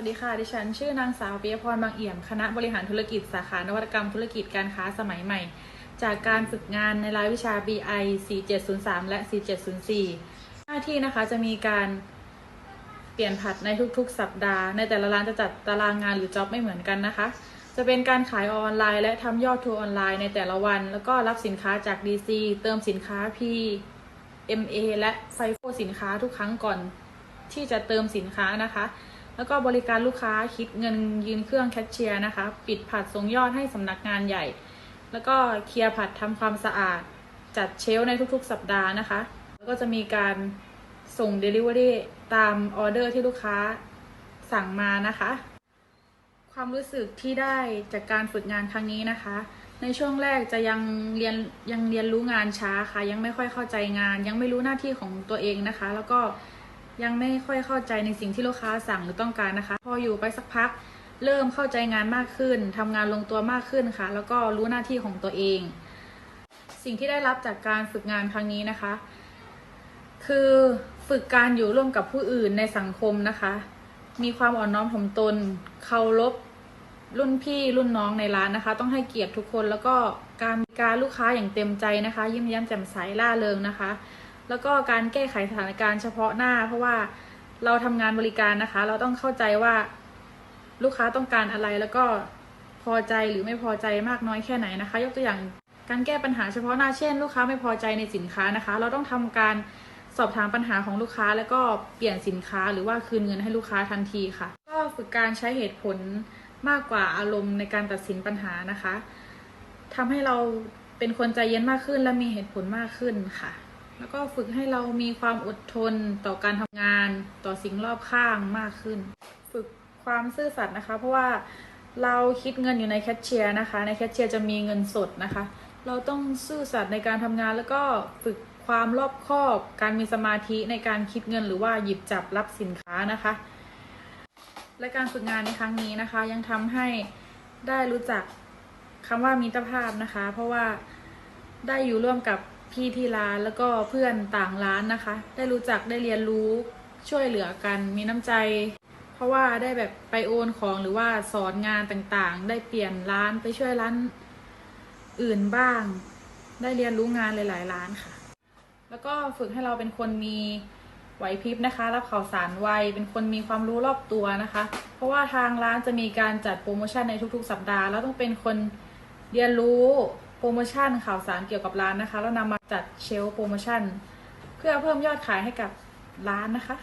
วัสดีค่ะ ดิฉันชื่อนางสาวปิยพรบางเอี่ยม คณะบริหารธุรกิจสาขานวัตกรรมธุรกิจการค้าสมัยใหม่ จากการฝึกงานในรายวิชา BI 4703 และ 4704 หน้าที่นะคะจะมีการเปลี่ยนผัดในทุกๆ สัปดาห์ ในแต่ละร้านจะจัดตารางงานหรือจ็อบไม่เหมือนกันนะคะ จะเป็นการขายออนไลน์ และทำยอดทัวร์ออนไลน์ในแต่ละวัน แล้วก็รับสินค้าจาก DC เติมสินค้า P MA และไฟโฟสินค้าทุกครั้งก่อนที่จะเติมสินค้านะคะ แล้วก็บริการลูกค้าคิดเงินยืนเครื่องแคชเชียร์นะคะ ปิดผัดส่งยอดให้สำนักงานใหญ่ แล้วก็เคลียร์ผัดทำความสะอาด จัดเชลในทุกๆ สัปดาห์นะคะ แล้วก็จะมีการส่ง Delivery ตามออเดอร์ที่ลูกค้าสั่งมานะคะ ความรู้สึกที่ได้จากการฝึกงานครั้งนี้นะคะ ในช่วงแรกจะยังเรียนยังเรียนรู้งานช้าค่ะ ยังไม่ค่อยเข้าใจงาน ยังไม่รู้หน้าที่ของตัวเองนะคะ แล้วก็ ยังไม่ค่อยเข้าใจในสิ่งที่ลูกค้าสั่งหรือต้องการนะคะ พออยู่ไปสักพัก เริ่มเข้าใจงานมากขึ้นทำงานลงตัวมากขึ้นค่ะ แล้วก็รู้หน้าที่ของตัวเอง สิ่งที่ได้รับจากการฝึกงานครั้งนี้นะคะ คือฝึกการอยู่ร่วมกับผู้อื่นในสังคมนะคะ มีความอ่อนน้อมถ่อมตน เคารพรุ่นพี่รุ่นน้องในร้านนะคะ ต้องให้เกียรติทุกคนแล้วก็การการลูกค้าอย่างเต็มใจนะคะ ยิ้มแย้มแจ่มใสล่าเริงนะคะ แล้วก็การแก้ไขสถานการณ์เฉพาะหน้า เพราะว่าเราทำงานบริการนะคะ เราต้องเข้าใจว่าลูกค้าต้องการอะไรแล้วก็พอใจหรือไม่พอใจมากน้อยแค่ไหนนะคะ ยกตัวอย่างการแก้ปัญหาเฉพาะหน้าเช่น ลูกค้าไม่พอใจในสินค้านะคะ เราต้องทำการสอบถามปัญหาของลูกค้าแล้วก็เปลี่ยนสินค้าหรือว่าคืนเงินให้ลูกค้าทันทีค่ะ ก็ฝึกการใช้เหตุผลมากกว่าอารมณ์ในการตัดสินปัญหานะคะทำให้เราเป็นคนใจเย็นมากขึ้นและมีเหตุผลมากขึ้นค่ะ แล้วก็ฝึกให้เรามีความอดทนต่อการทำงานต่อสิ่งรอบข้างมากขึ้น ฝึกความซื่อสัตย์นะคะ เพราะว่าเราคิดเงินอยู่ในแคชเชียร์นะคะ ในแคชเชียร์จะมีเงินสดนะคะ เราต้องซื่อสัตย์ในการทำงานแล้วก็ฝึกความรอบคอบ การมีสมาธิในการคิดเงินหรือว่าหยิบจับรับสินค้านะคะ และการฝึกงานในครั้งนี้นะคะ ยังทำให้ได้รู้จักคำว่ามิตรภาพนะคะ เพราะว่าได้อยู่ร่วมกับ พี่ที่ร้านแล้วก็เพื่อนต่างร้านนะคะ ได้รู้จักได้เรียนรู้ช่วยเหลือกันมีน้ำใจ เพราะว่าได้แบบไปโอนของหรือว่าสอนงานต่างๆ ได้เปลี่ยนร้านไปช่วยร้านอื่นบ้าง ได้เรียนรู้งานหลายๆร้านค่ะ แล้วก็ฝึกให้เราเป็นคนมีไหวพริบนะคะ รับข่าวสารไวเป็นคนมีความรู้รอบตัวนะคะ เพราะว่าทางร้านจะมีการจัดโปรโมชั่นในทุกๆ สัปดาห์ แล้วต้องเป็นคนเรียนรู้ โปรโมชั่นข่าวสารเกี่ยวกับร้านนะคะ แล้วนำมาจัดเชลฟ์โปรโมชั่น เพื่อเพิ่มยอดขายให้กับร้านนะคะ